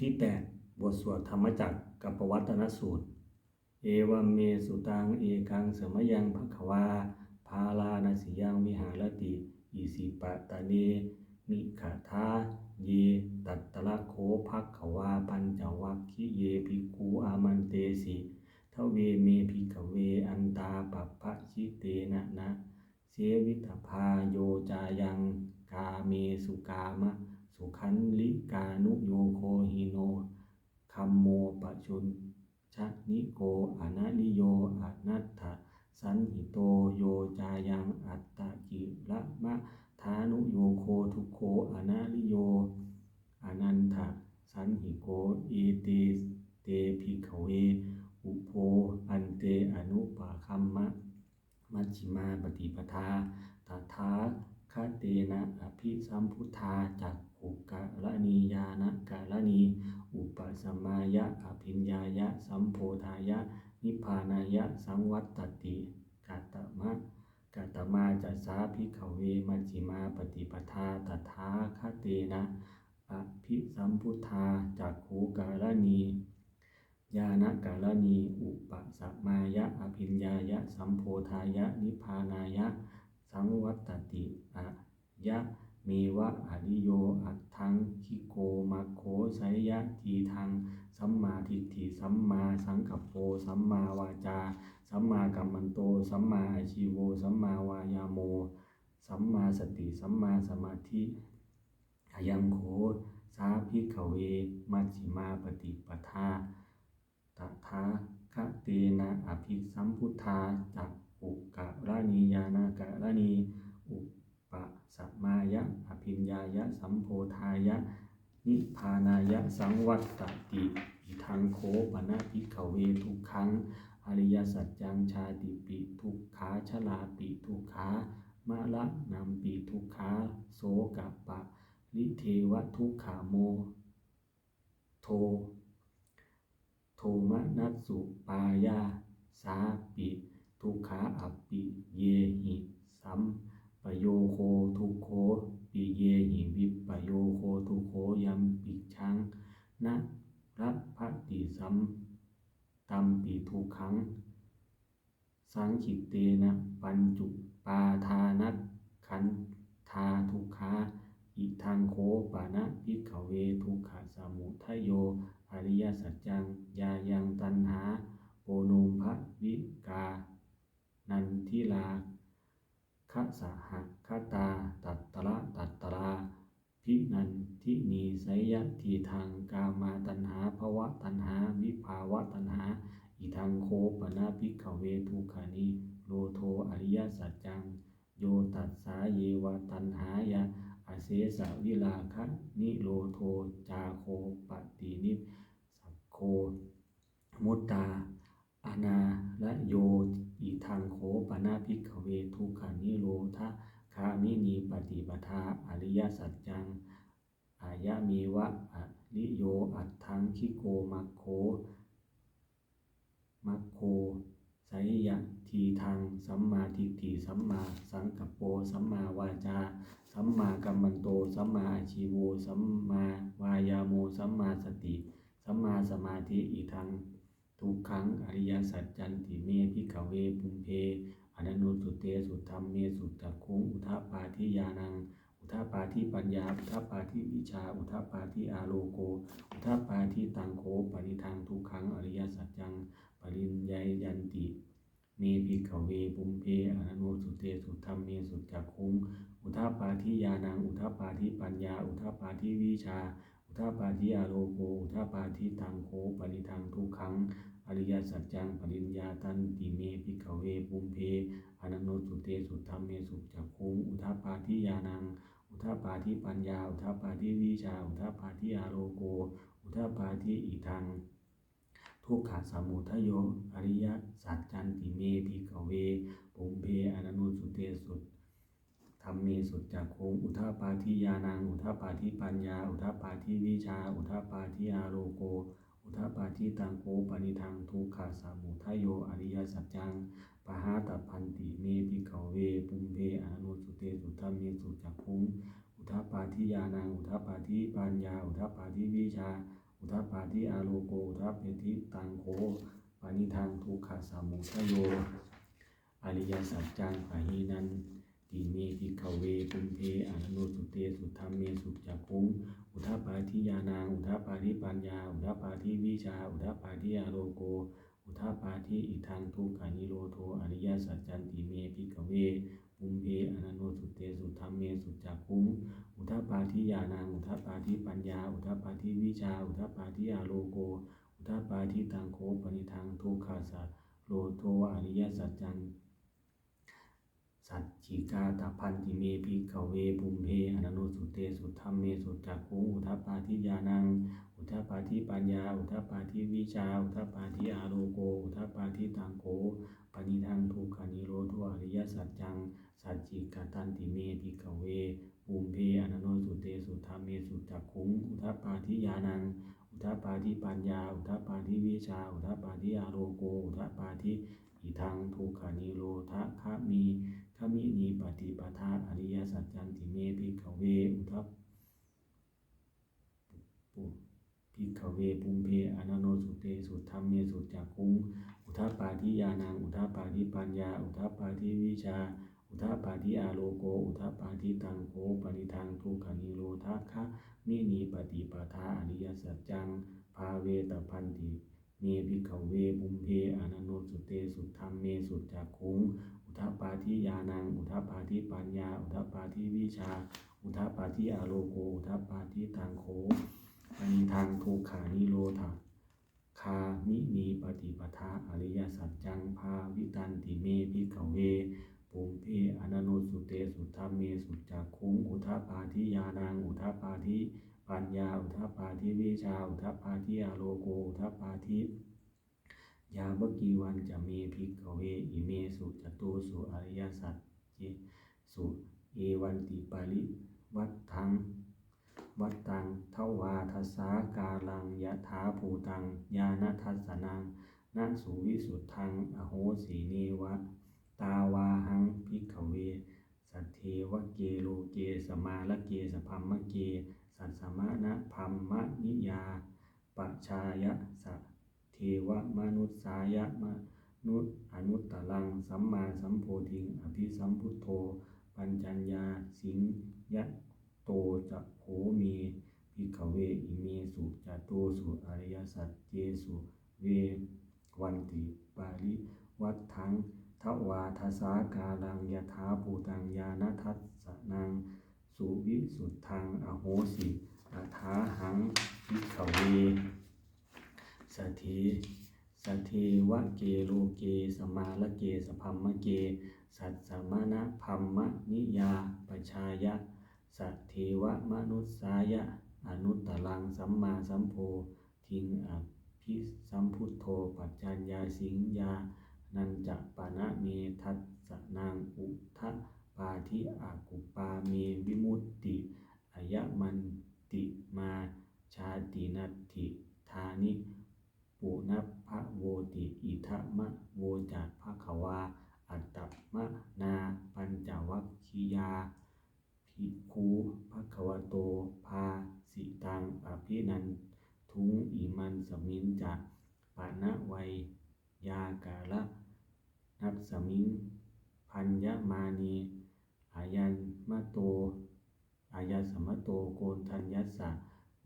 ที่ 8 บทสวดธรรมจักรกับปวัตนสูตร เอวัมเมสุตังเอกังสมยังภควา พาลานาสิยังวิหารติ อิสิปะตะเนมิขาทาเย ตัตตะละโคภักขวา ปัญจวัคคิเยภิกขุอามันเตสิทเวเมภิกเวอันตาปัปพะชิเตนะนะ เสวิตพาโยจายังกาเมสุกามะ สุขันลิกานุโยโคหิโนคัมโมปะชุนชะนิโกอนาลิโยอนัตถะสันหิโตโยจายังอัตตะกิระมะทานุโยโคทุโคอนาลิโยอนันทะสันหิโกเอเตเตภิกขเว อุโพอันเตอนุปาคัมมะมัชฌิมาปฏิปทาตถา คเตนะอภิสัมพุทธาจักขุกะละนียานะกะละนีอุปสมายะอภิญญายะ สัมโพธายะ นิพพานายะ สังวัตตติกาตมะกาตมาจัสาภิกขเวมัชฌิมาปฏิปทาตถาคเตนะอภิสัมพุทธาจักขุกะละนีญาณกาลนีอุปสมมายะ อภิญญายะ สัมโพธายะ นิพพานายะ สังวัตติอะยะเมวะอริโยอัตถังคิโกมัคโคไสยะทีทัง สัมมาทิฏฐิสัมมาสังกัปโปสัมมาวาจา สัมมากัมมันโต สัมมาอาชีโว สัมมาวายาโม สัมมาสติ สัมมาสมาธิอายังโขสาภิกขเว มัชฌิมาปฏิปทาตถาคเตนะอภิสัมพุทธาจัก ขุกะระนียานากะระนีอุปสัมมายะอภิญญายะสัมโพธายะ นิพานายะสังวัตตติอิทังโคปนะภิกขเวทุกขังอริยสัจจังชาติปิทุกขาชลาปิทุกขามะละนามปิทุกขาโสกะปะ ลิเทวะทุกขาโม โท โทมนัสสุปายา สาปิ ทุกขาอัปปิเยหิสัมปโยโคทุโคปิเยหิวิปปโยโคทุโคยัมปิชังนะรัพติสัมตัมปิทุกขัง สังขิตเตนะปัญจุปาทานัขันธาทุกขาอิทังโคปานะพิกขเวทุกขสมุทโย อริยสัจจัง ยายังตันหา โอนุมภวิกา นันทิลาคสหคตา ตัตตระตัตตราพินันทินีไสยทีทางกามาตันหาภวะตันหา วิภาวะตันหา อิทังโคปนาภิกขเวทุขานิโลโทอริยสัจจัง โยตัสสาเยวตันหายะอเสสะวิลาคะนิโรโทจาโคปตินิสัโคมุตตา อนาละโยอิทังโขปนาภิกขเวทุกขานิโรธาคามินีปฏิปทาอริยสัจจัง อายะมีวะอริโยอัตถังคิโกมัคโคมัคโคไสยะทีทางสัมมาทิฏฐิสัมมาสังกัปโปสัมมาวาจา สัมมากัมมันโต สัมมาอาชีโวสัมมาวายาโมสัมมาสติ สัมมาสมาธิอีทัง ทุกขังอริยสัจจันติเมพิขเวปุเพอนันโนสุเตสุธรรมเมสุตะคุงอุทาปาทิยานัง อุทาปาทิปัญญา อุทาปาทิวิชา อุทาปาทิอาโลโก อุทาปาทิตังโคปริทังทุกขังอริยสัจจังปริญญายันติเมพิขเวปุมเพอนันโนสุเตสุธรรมเมสุตตะคุงอุทาปาทิยานัง อุทาปาทิปัญญา อุทาปาทิวิชา อุทาปาทิอาโลโก อุทาปาทิตังโคปริทังทุกขัง อริยสัจจังปริญญาตันติเมพิขเวปุมเพอนันโนสุเตสุธรรมเมสุจักคุงอุทาปาทิยานัง อุทาปาทิปัญญา อุทาปาทิวิชา อุทาปาทิอาโลโก อุทาปาทิอิทัง ทุกขสมุทโย อริยสัจจันติเมพิขเวปุมเพอนันโนสุเตสุธรรมเมสุจักคุงอุทาปาทิยานัง อุทาปาทิปัญญา อุทาปาทิวิชา อุทาปาทิอาโลโก อุทปาทิตังโกปนิทังทุกขสามุทโยอริยสัจจังปหาตพันติเมพิขเวปุมเพอนันโนสุเตสุธรรมเมสุจักคุงอุทปาทิยานังอุทปาทิปัญญา อุทปาทิวิชา อุทปาทิอาโลโกอุทาทิตังโคปานิทางทุกขสามุทโยอริยสัจจังปะหีนัน ติเมพิขเวปุมเพอนันโนสุเตสุธรรมเมสุจักขุงอุทาปาทิยานังอุทาปาทิปัญญา อุทาปาทิวิชา อุทาปาทิอาโลโก อุทาปาทิอิทังทุกานิโรโทอริยสัจจันติเมพิขเวปุมเพอนันโนสุเตสุธรรมเมสุจักขุงอุทาปาทิยานังอุทาปาทิปัญญา อุทาปาทิวิชา อุทาปาทิอาโลโก อุทาปาทิตังโคปนิทังทุกขาสัจโลโทอริยสัจจัน สัจจิกาตพันติเมพิกเวปุมเพอนันโนสุเตสุธรรมเมสุจักขุงอุทาปาทิยานัง อุทาปาทิปัญญา อุทาปาทิวิชา อุทาปาทิอาโลโก อุทาปาทิตังโกปณิทังทุกขานิโรธอริยสัจจัง สัจจิกาตันติเมพิกเวปุมเพอนันโนสุเตสุธรรมเมสุจักขุงอุทาปาทิยานังอุทาปาทิปัญญา อุทาปาทิวิชา อุทาปาทิอาโลโก อุทาปาทิอิทังทุกขานิโรธคะมี ขมินีปฏิปทาอริยสัจจันติเมพิกเวอุทัปปุพิกเวปุมเพอนันโนสุเตสุธรรมเมสุจักุงอุทัปาทิยานังอุทัปาทิปัญญา อุทัปาทิวิชา อุทัปาทิอาโลโก อุทัปาทิตังโกปณิทังทุกขานิโรธคะมินีปฏิปทาอริยสัจจังภาเวตพันติเมพิกเวปุมเพอนันโนสุเตสุธรรมเมสุจักุง ทาปาทิยานัง อุทาปาทิปัญญา อุทาปาทิวิชา อุทาปาทิอาโลโก อุทาปาทิตังโคปณิทางทุกขานิโรธาคามินีปฏิปทาอริยสัจจังภาวิตันติเมพิกเวปุมเพอนันโนสุเตสุธรรมเมสุจักขุงอุทาปาทิยานังอุทาปาทิปัญญา อุทาปาทิวิชา อุทาปาทิอาโลโก อุทาปาทิ ยาบกีวันจะเมพิกขเวอิเมสุจตุสุอริยสัจเจสุเอวันติปาริวัตทังวัตตังเทวาทัสากาลังยะถาภูตังญาณทัสสนังนัสุวิสุทธังอโหสีเนวะ ตาวาหังพิกเว สัทเทวะเกโลเกสมาละเกสพัมมะเก สัสมะนะพัมมะนิยาปชายะสั เทวมนุษย์สายะมนุษย์อนุตตลัง สัมมาสัมโพธิง อภิสัมพุทโธ ปัญจัญญา สิงยะโตจะโหมีพิกเวอิเมสุจโตสุอริยสัจเจสุเววันติปาริวัฏทังทวาทสากาลังยถาภูตังญาณทัสสนัง สุวิสุทธังอโหสิอัฐาหังพิกเว สทเทสทเทวะเกโลเกสมาละเกสพัมมะเก สัตสมณะพัมมะนิยาปชายะ สัทเทวมนุษสายะ อนุตตรังสัมมาสัมโพทิงอภิสัมพุทโธปัจจัญญาสิงยา นันจะปานะเมทัสสนางอุทะปาทิอากุปาเมวิมุตตอายะมันติมาชาตินัตถิธานิปุณพะโวติอิทะมะโวจัตภะคะวา อัตตมะนาปัญจวัคคียา ภิกขุภะคะวะโต ภาสิตังอภินันทุงอิ มันสมินจะปานะไวยยากาละนับสมิงพัญญมานีอายันมะโต อายาสมะโตโกนทัญญสสะ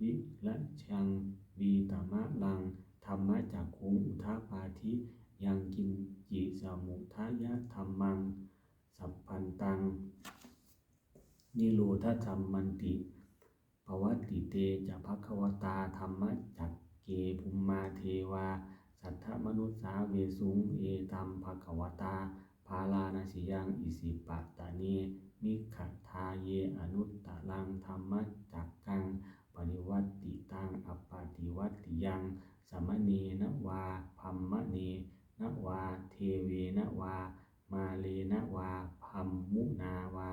วิละชังวีตมะลังธรรมะจากคุงอุทาปาทิยังกินจิสมุทายะธรรมัง สัพพันตัง นิโรธธรรมมันติปวติเตจะภควตาธรรมะจัก เกภุมมาเทวา สัทธมนุสสาเวสุงเอตัมภควตา ภาลานาสิยังอิสิปตตานีมิขทาเยอนุตตะลังธรรมจักกัง ปริวัติตังอปปติวัติยังสมเนนวาพัมมะเนนวาเทเวนวา มาเลนวาพัมมุนาวา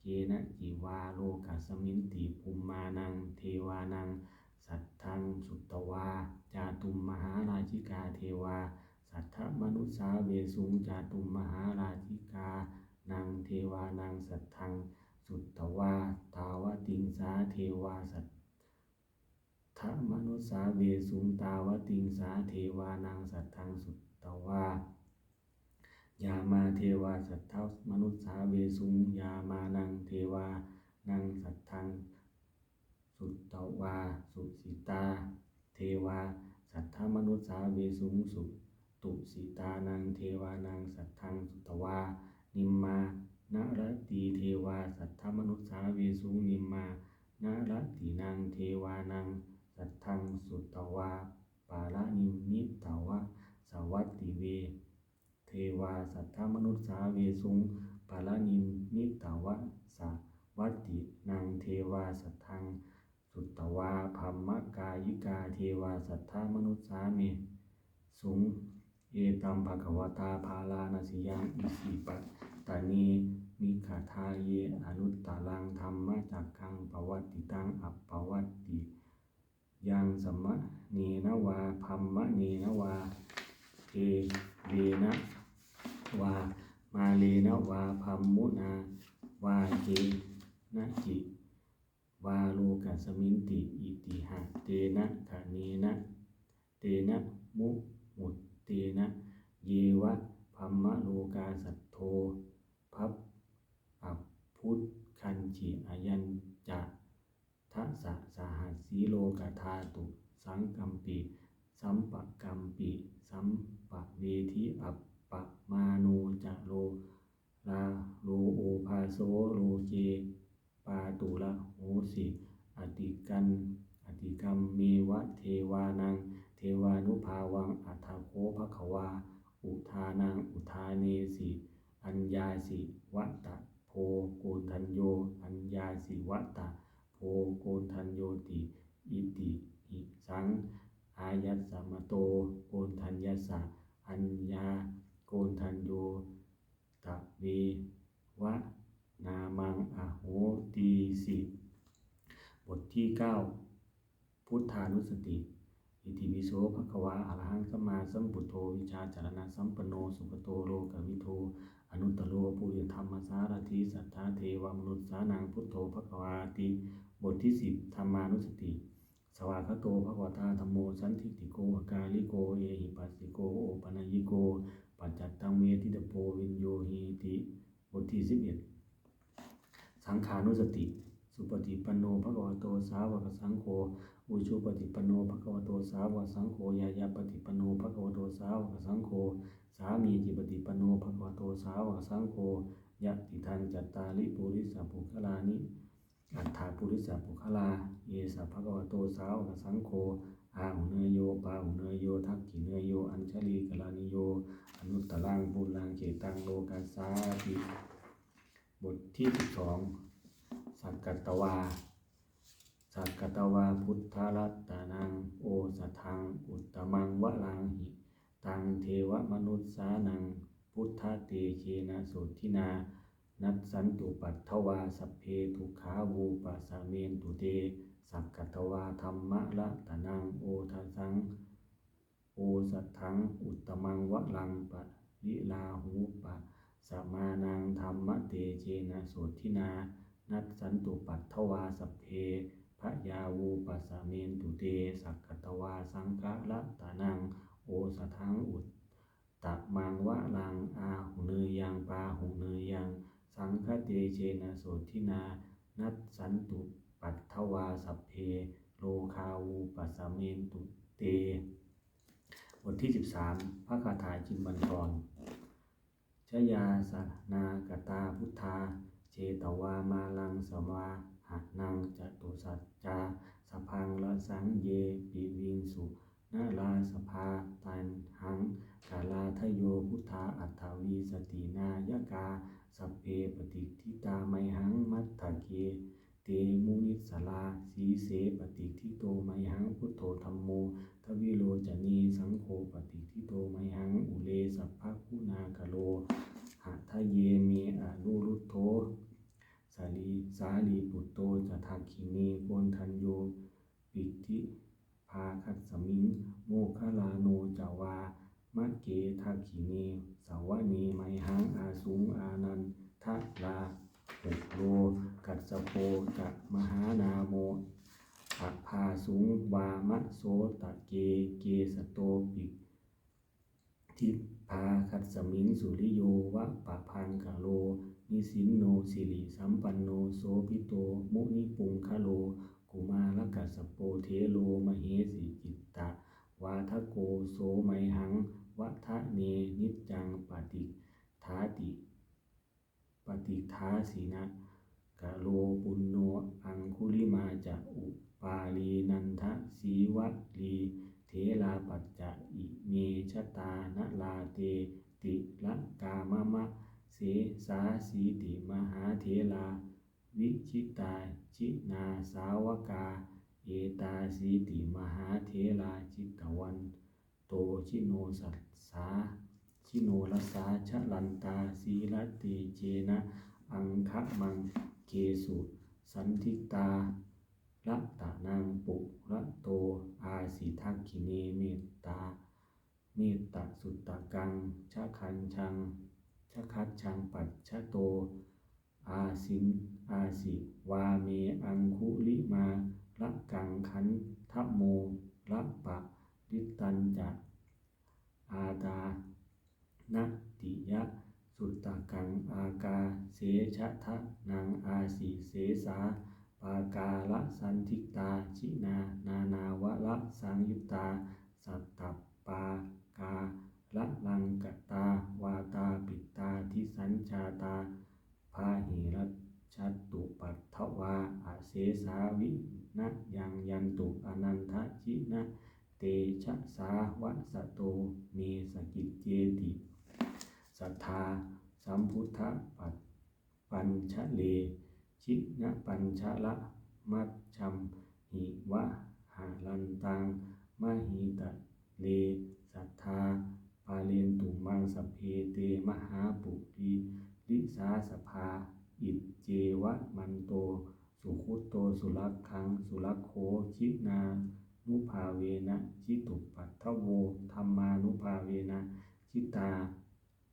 เกนะจิวาโลกัสมินติภูมมานัง เทวานัง สัทธังสุตตวา จาตุมมหาราชิกาเทวา สัทธมนุสาเวสุงจาตุมมหาราชิกานังเทวานังสัทธัง สุตตวาตาวติงสาเทวาสัทธมนุนุสสาเวสุงตาวติงสาเทวานังสัตทังสุตตวายามาเทวาสัทธมนุสสาเวสุงยามานังเทวานังสัทธัง สุตตวา สุสิตา เทวา สัทธมนุสสาเวสุงสุ ตุสิตานังเทวานังสัทธังสุตตวา นิมมานรตีเทวา สัทธมนุสสาเวสุงนิมมานรตีนังเทวานังสัทธังสุตตวา ปาลนิมิตาวะสวัตติเว เทวา สัทธมนุสสาเวสุงปาลนิมิตาวะสวัตตินังเทวาสัทธัง สุตตวาพัมมะกายิกาเทวาสัทธามนุสสาเมสุงเอตัมภะคะวตาภาลานสิยังอิสิปะตานีมิขาทาเยอนุตตรังธรรมะจักขังปวัตติตังอัปปวัตติยังสมะเนนวาพัมมะเนนวาเทเวนะวามาเลนวาพัมมุนาวาเจนะจิ วาโลกัสมินติอิติหะเตนะกะเนนะเตนะมุมุตเตนะเยวะพัมมะโลกาสัทโธพับอับพุทคันจิอายัญจะทัสสะสหัสสีโลกาธาตุสังกัมปิสัมปะกัมปิสัมปะเวทิอัปปะมาโนจะโลลาโลโอภาโซโลเจ ปาตุละโหสิอติกันอติกรรมเมวะเทวานัง เทวานุภาวังอัฏฐโคภควา อุทานังอุทาเนสิอัญญาสิวัตตะโพโกทัญโย อัญญาสิวัตตะโพโกทัญโยติอิติหิสัง อายัสสมโตโกนทัญญสสะอัญญาโกนทัญโยตะเววะ นามังอโหตีสิบทที่ 9 พุทธานุสติ อิติวิโสภควาอรหังสัมมาสัมพุทโธวิชาจารณะสัมปโนสุปโตโลกวิโทอนุตตโลปุริธรรมสารถิสัทธาเทวมนุษย์สานังพุทโธภควาติ บทที่ 10ธรรมานุสติ สวากโตภควตาธรรมโมสันทิติโกกาลิโกเอหิปัสสิโกโอปนัยิโก ปัจจัตตังเมติตโพวินโยหิติ บทที่ 11 สังขานุสติ สุปฏิปันโนภควโตสาวกสังโฆอุชุปฏิปันโนภควโตสาวกสังโฆยายาปฏิปันโนภควโตสาวกสังโฆสามีจิปฏิปันโนภควโตสาวกสังโฆยะติทันจัตตาลิปุริสปุคลานิอัฏฐาปุริสปุคลาเยสัภควโตสาวกสังโฆอาหุเนยโยปาหุเนยโยทักขิเนยโย อัญชลีกลานิโย อนุตตรังปุลังเจตังโลกัสสาติบทที่12สั สักกัตตวา สักกัตตวาพุทธรัตานังโอสถังอุตตมังวะลังหิ ตังเทวมนุษสานัง พุทธเตเชนะโสทินา นัสสันตุปัตถวาสเพทุขาวูปัสเมนตุเต สักกัตตวาธรรมะละตานังโอทัสัง โอสัทธังอุตตมังวะลังปะลิลาหูปะสมานังธรรมเตเจนะโสทินา นัสสันตุปัตถวาสเพพระยาวูปัสเมนตุเตสักกตตวาสังฆะละตานังโอสัทธังอุตตะมังวะลังอาหุเนยยังปาหุเนยยัง สังฆเตเจนะโสทินา นัสสันตุปัตถวาสัพเพ โลคาวูปัสเมนตุเต บทที่ 13 พระคาถาจินบัญชรชยาสนากตาพุทธา เจตวามาลังสวาหะนังจตุสัจจาสพังละสังเยปิวิงสุนาลาสภาตันหังกาลาทโยพุทธาอัตถวีสตินายกาสัพเพปฏิทิตาไมหังมัตตะเกเตมุนิสลาสีเสปฏิทิโตไมหังพุทโธธรรมโมทวิโลจนีสังโฆปฏิทิโตไมหังอุเลสัพพคุณากโล หะทะเยเมอนุรุตโธสาลีสาลีปุตโตจะทักขิเมโกนทันโย ปิติภาคัสมิง โมคลาโนจาวามะเกทักขิเนสาวะเนไมหังอาสุงอานันทะลาหุโลกัสโปจะมหานาโมอะพาสุงวามะโสตะเกเกสโตปิ ทิพาคัตสมิงสุริโยวะปะพังกะโล นิสินโนสิริสัมปันโนโสพิโต มุนิปุงคะโล กุมารกัสปโปเทโลมเหสีจิตตะ วาทโกโสไมหัง วัทะเนนิจจังปฏิทาติ ปฏิทาสีนะกะโลปุณโนอังคุลิมาจะอุปาลีนันทสีวะลี เทลาปัจจะอิเมชตานลาเตติละกามะมะเสสาสีติมหาเทลา วิชิตาชินาสาวกา เอตาสีติมหาเทลาจิตวัน โตชิโนสัสสาชิโนรสาชลันตาสีลติเจนะ อังคะมังเกสุ สันทิตา ละตนางปุระโตอาสิทักขิเนเมตตาเมตตาสุตตะกังชะคันชังชะคัดชังปัจชะโต อาสินอาสิวาเมอังคุลิมาละกังขันทะโมละปะริตันจะอาตานะติยะ สุตตะกังอากาเสชะทะนางอาสิเสสา ปากาละสันทิตาชินานานาวะละสังยุตตาสัตตปากาละลังกตาวาตาปิตาทิสัญชาตาพาหิรัชัตุปัตถวาอาเสสาวินะยังยันตุอนันทจินะเตชะสาวะสะโตเมสกิจเจติสัทธาสัมพุทธปัตปัญชะเล ชินะปัญชะละมัจชัมหิวะหาลันตังมหิตะเลสัทธาปาเลนตุมังสเพเตมหาปุริลิสาสภา อิจเจวะมันโต สุขุตโตสุรักขัง สุรักโขชินานุภาเวนะชิตุปัตถโวธรรมานุภาเวนะชิตา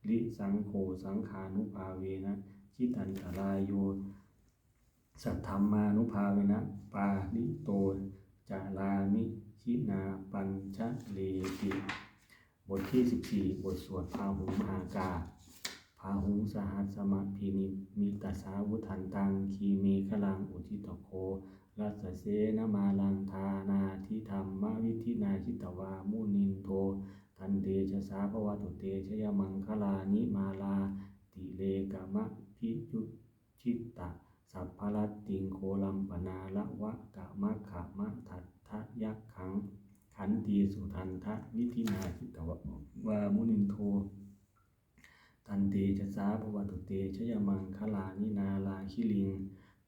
ลิสังโฆสังขานุภาเวนะชิตันตรายโย สัทธรรมานุภาเวนะปาลิโตจารามิชินาปัญชเลติบทที่ 14 บทสวดพาหุมหากาพาหุงสหัสสมะพินิมิตาสาวุทันตังคีเมฆลังอุทิตโครัสเสนมาลังทานาทิธรรมวิธินาชิตวามุนินโททันเตชะสาภวตุเตชยมังคลานิมาลาติเลกะมะพิจุชิตตะ สัพพลัตติงโคลัมปนาละวะกะมะขะมะทัตทะยักขัง ขันตีสุทันทะวิธินาจิตวะวามุนินโท ตันเตชะสาภวตุเตชยมังคลานินาลาคิลิง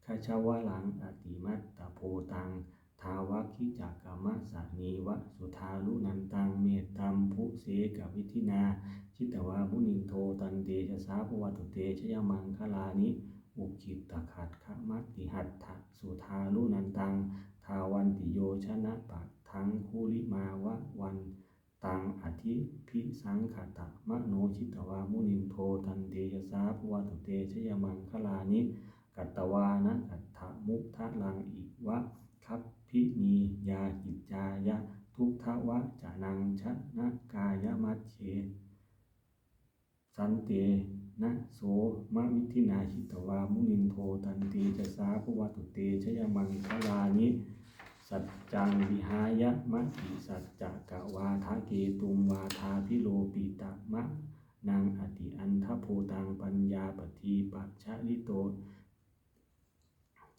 คาชาวะหลังอติมัตตโพตัง ทาวะคิจักกามะสานีวะสุทาลุนันตังเมตตัมภุเสกวิธินา ชิตวามุนินโทตันเตชะสาภวตุเตชยมังคลานิ อุคิตตขัดขมัตติหัตถะสุทาลุนันตัง ทาวันติโยชนะปัทังคุลิมาวะวันตังอธิพิสังขตะมะโนชิตวามุนินโทตันเตชะสาภวตุเตชยมังคลานิ กัตตวานะกัตถมุทะลังอิวะคัพพินียาจิจจายะ ทุกทวะจานังชนะกายมัชเชสันเต นะโสมะวิธินาชิตวามุนินโทตันตีจะสาภวตุเตชยมังคลานิสัจจังวิหายะมะติสัจจะกะวาทะเกตุมวาทาพิโลปิตะมะนางอติอันทโพตังปัญญาปทีปัจฉลิโต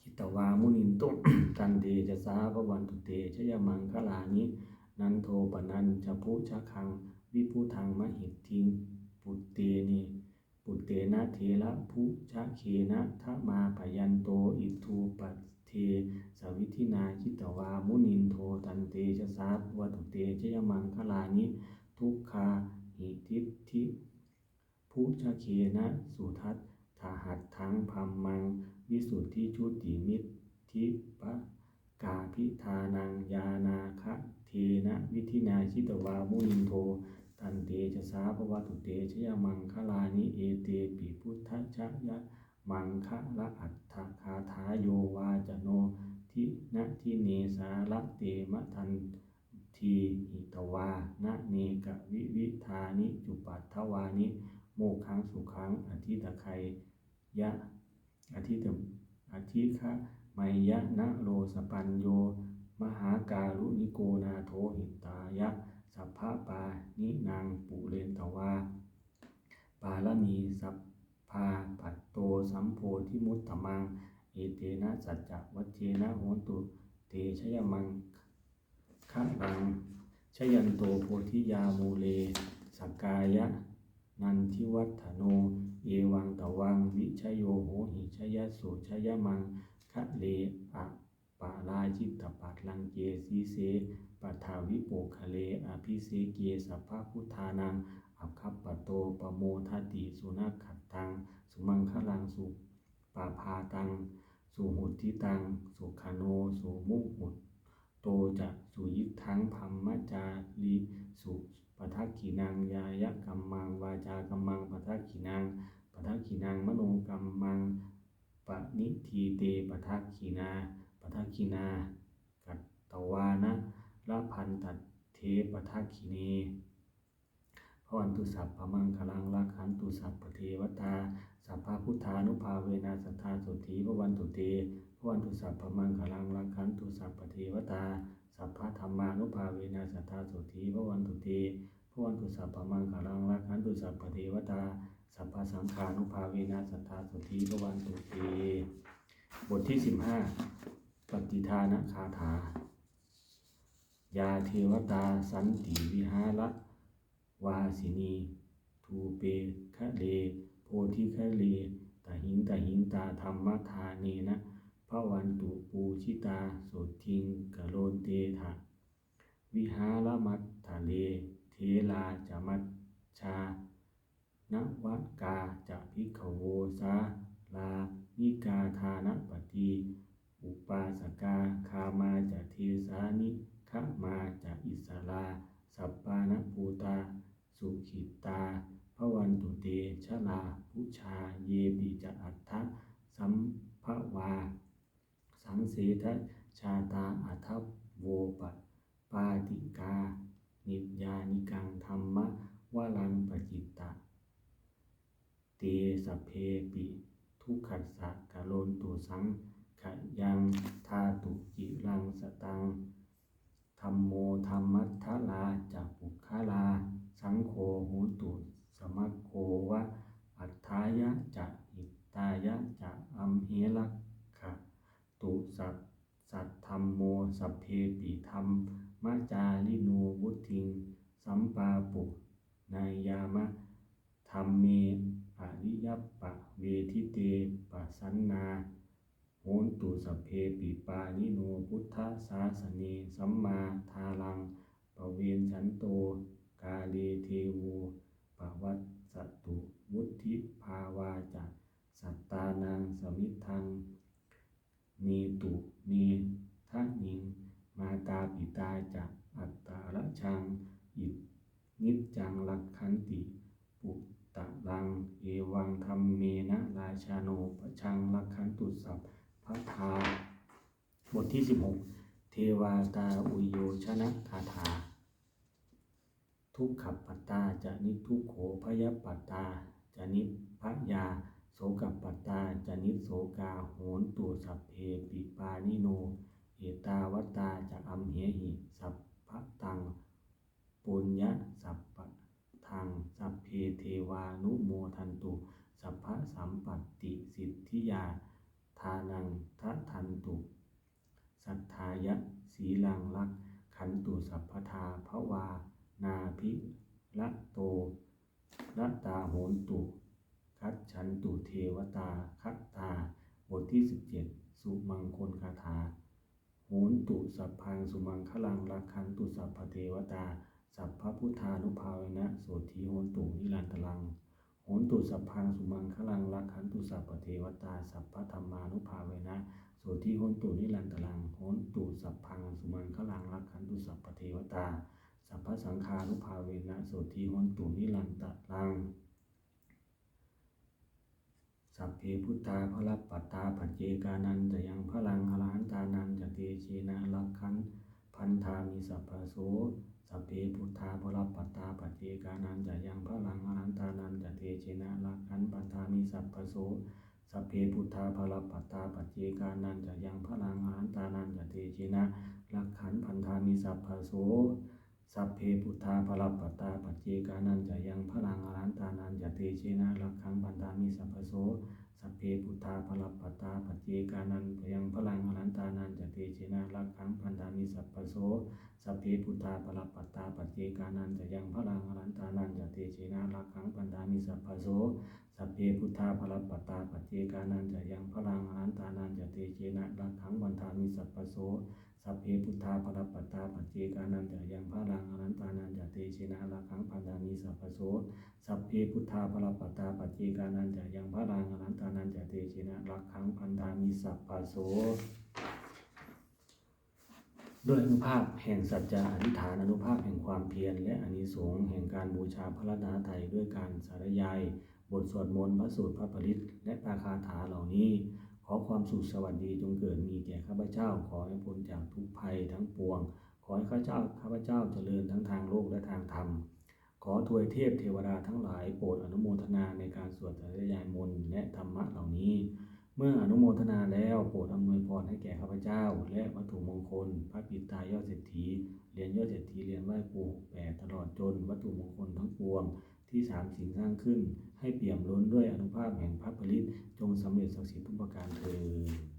จิตวามุนินโตตันเตจะสาภวันตุเตชยมังคลานินันโทปนันจะพุชะคังวิพุทังมหิทธิงปุตเตนิ ปุเตนะเทระพุชะเคนะทะมาปยันโตอิทูปัตเทสวิธินาจิตวามุนินโทตันเตชะสาภวตุเตชยมังคลานิ ทุกขาหิทิฏฐิพุชะเคนะสุทัตถาหัตถังพัมมัง วิสุทธิชุติมิตทิปะกาพิธานังยานาคะเทนะวิธินาชิตวามุนินโท ตันเตชะสาภวตุเตชยมังคลานิเอเตปิพุทธชะยะมังคะละอัตถคาถาโยวาจโนทินะทิเนสาระเตมะทันทีหิตวานะเนกะวิวิธานิจุปัตถวานิ โมคังสุขังอธิตะไคยะอธิตอธิคะไมยะนะโลสปัญโย มหาการุนิโกนาโทหิตายะ สัพพะปานินางปุเรนตวา ปาลนีสัพพาปัตโตสัมโพธิมุตตมัง เอเตนะสัจจะวัจเจนะโหนตุเตชยมังคะลังชยันโตโพธิยามูเลสกกายะ นันทิวัฒโน เอวังตวัง วิชโยโหหิชยสุชยมังคะเลอะปาลาจิตตปัตลังเกสีเส ปัทาวิโปคะเลอภิเสเกสัพพะพุทธานังอัคคัปปโตปโมทติสุนัขขัตตัง สุมังคลังสุปาพาตัง สุหุติตัง สุขโน สุมุหุตโตจะสุยิทังพัมมจาริสุปทักขินังยายะกัมมังวาจากัมมังปทักขินังปทักขินังมโนกัมมังปนิทีเตปทักขินาปทักขินากัตตวานะ ละพันตัดเทปทักขิเนพระวันตุสัพพมังคลังรักขันตุสัพพเทวตา สัพพะพุทธานุภาเวนะสัทธาสุธีพระวันตุเตพระวันตุสัพพมังคลังรักขันตุสัพพเทวตา สัพพะธรรมานุภาเวนะสัทธาสุธีพระวันตุเตพระวันตุสัพพมังคลังรักขันตุสัพพเทวตา สัพพะสังฆานุภาเวนะสัทธาสุธีพระวันตุเตบทที่สิบห้าปฏิทานะคาถา ยาเทวตาสันติวิหาระวาสินีทูเปคะเล โพธิคะเลตาหิงตาหิงตาธรรมทาเนนะพระวันตุปูชิตาโสทิงกะโลนเตถะวิหารมัตทะเล เทลาจามัชชานวกาจะพิขโวสาลานิกาทานปฏิ อุปาสกาคามาจะเทสานิ ขมาจะอิสลาสัปปานภูตา สุขิตาพระวันตุเตชะลาพุชาเยปิจะอัฏฐะสัมภวา สังเสทชาตาอัทโวปะปาติกา นิยานิกังธรรมะวลังปจิตตะ เตสเพปิ ทุกขัสสะกะโลนตุสังขะยังทาตุจิรังสตัง ธรรมโมธรรมัทธลาจากปุคาลา สังโฆโหตุ สมัคโควะ อัฏฐายะจะหิตายะจะอัมเหลักขะตุสัตสัตธรรมโมสัพเพปิธรรมมะจาลิโนวุทิง สัมปาปุนายามะธรรมเมอริยปะเวทิเตปะสันนา โหนตุสัพเพปิปานิโนพุทธสาสเนสัมมาทาลังปเวนฉันโต กาเลเทโวปวัตสตุวุธิภาวาจะสัตตานังสมิทังเนตุเนทะนิง มาตาปิตาจะอัตตาละชัง อินิจจังลักขันติ ปุตตะลัง เอวังธรรมเมนะราชาโนปชังลักขันตุสัพ พะทาบทที่ 16 เทวาตาอุโยชนะคาถา ทุกขปัตตาจะนิทุกโขพยปัตตาจะนิพยา โสกปัตตาจะนิโสกาโหนตุสัพเพปิปานิโน เอตาวตาจะอัมเหหิสัพพะตังปุญญสัพพะทางสัพเพเทวานุโมทันตุ สัพพะสัมปัตติสิทธิยา ทานังทะทันตุ สัทธายะสีลังลักขันตุสัพพทาภวา นาภิละโตละตาโหนตุคัดฉันตุเทวตาคัตตา บทที่ 17 สุมังคลคาถาโหนตุสัพพังสุมังคลังรักขันตุสัพพเทวตา สัพพพุทธานุภาเวนะโสธีโหนตุนิรันตลัง นตุสัพพังสุมังคลังรักขันตุสัพพเทวตาสัพพธรรมานุภาเวนะโสธีโหนตุนิรันตลังโหนตุสัพพังสุมังคลังรักขันตุสัพพเทวตา สัพพสังฆานุภาเวนะโสธีโหนตุนิรันตลังสัพเพพุทธาพระปัตตาปัจเจกานันจะยังพลังอรหันตานันจะเตเชนะลักขันพันธามิสัพพโสสัพเพพุทธาพระปัตตาปัจเจกานันจะยังพลังอรหันตานันจะเต เชนะลักขันปันธามิสัพพโสสัพเพพุทธาภรปัตตาปัจเจกานันจะยังพลังอรหันตานันจะเตเชนะลักขันพันธามิสัพพโสสัพเพพุทธาภลปัตตาปัจเจกานันจะยังพลังอรันตานันจะเตเชนะลักขันปันธามิสัพพโส สัพเพปุทธาภลปตตาปัจเจกานันจะยังพลังอรันตานันจะเตเชนะรักขังพันธามิสัพพโสสัพเพปุทธาภลปตตาปัจเจกานันจะยังพลังอรันตานันจะเตเชนะรักขังพันธามิสัพพโสสัพเพพุทธาภลปตตาปัจเจกานันจะยังพลังอรันตานันจะเตเชนะรักขังพันธามิสัพพโส สัพเพพุทธาภรปัตตาปัจเจกานันจะยังพระลังอนันตานันจะเตชินะละขังปันดามิสัพพโสสัพเพพุทธาภรปัตตาปัจเจกานันจะยังพระลังอนันตานันจะเตชินะละขังปันดามิสัพพโสด้วยอนุภาพแห่งสัจจะอธิษฐานอนุภาพแห่งความเพียรและอานิสงส์แห่งการบูชาพระรัตนตรัยด้วยการสาธยาย บทสวดมนต์พระสูตรพระปริตและปาคาถาเหล่านี้ ขอความสุขสวัสดีจงเกิดมีแก่ข้าพเจ้า ขอให้พ้นจากทุกภัยทั้งปวง ขอให้ข้าพเจ้าข้าพเจ้าเจริญทั้งทางโลกและทางธรรม ขอทวยเทพเทวดาทั้งหลายโปรดอนุโมทนาในการสวดสาธยายมนต์และธรรมะเหล่านี้ เมื่ออนุโมทนาแล้วโปรดอำนวยพรให้แก่ข้าพเจ้า และวัตถุมงคล พระปิตายอดเศรษฐีเหรียญยอดเศรษฐีเหรียญไหว้ครูแปดตลอดจนวัตถุมงคลทั้งปวงที่สามสิ่งสร้างขึ้น ให้เปี่ยมล้นด้วยอนุภาพแห่งพระผลิตจงสำเร็จศักดิ์สิทธิ์ทุกประการเถิด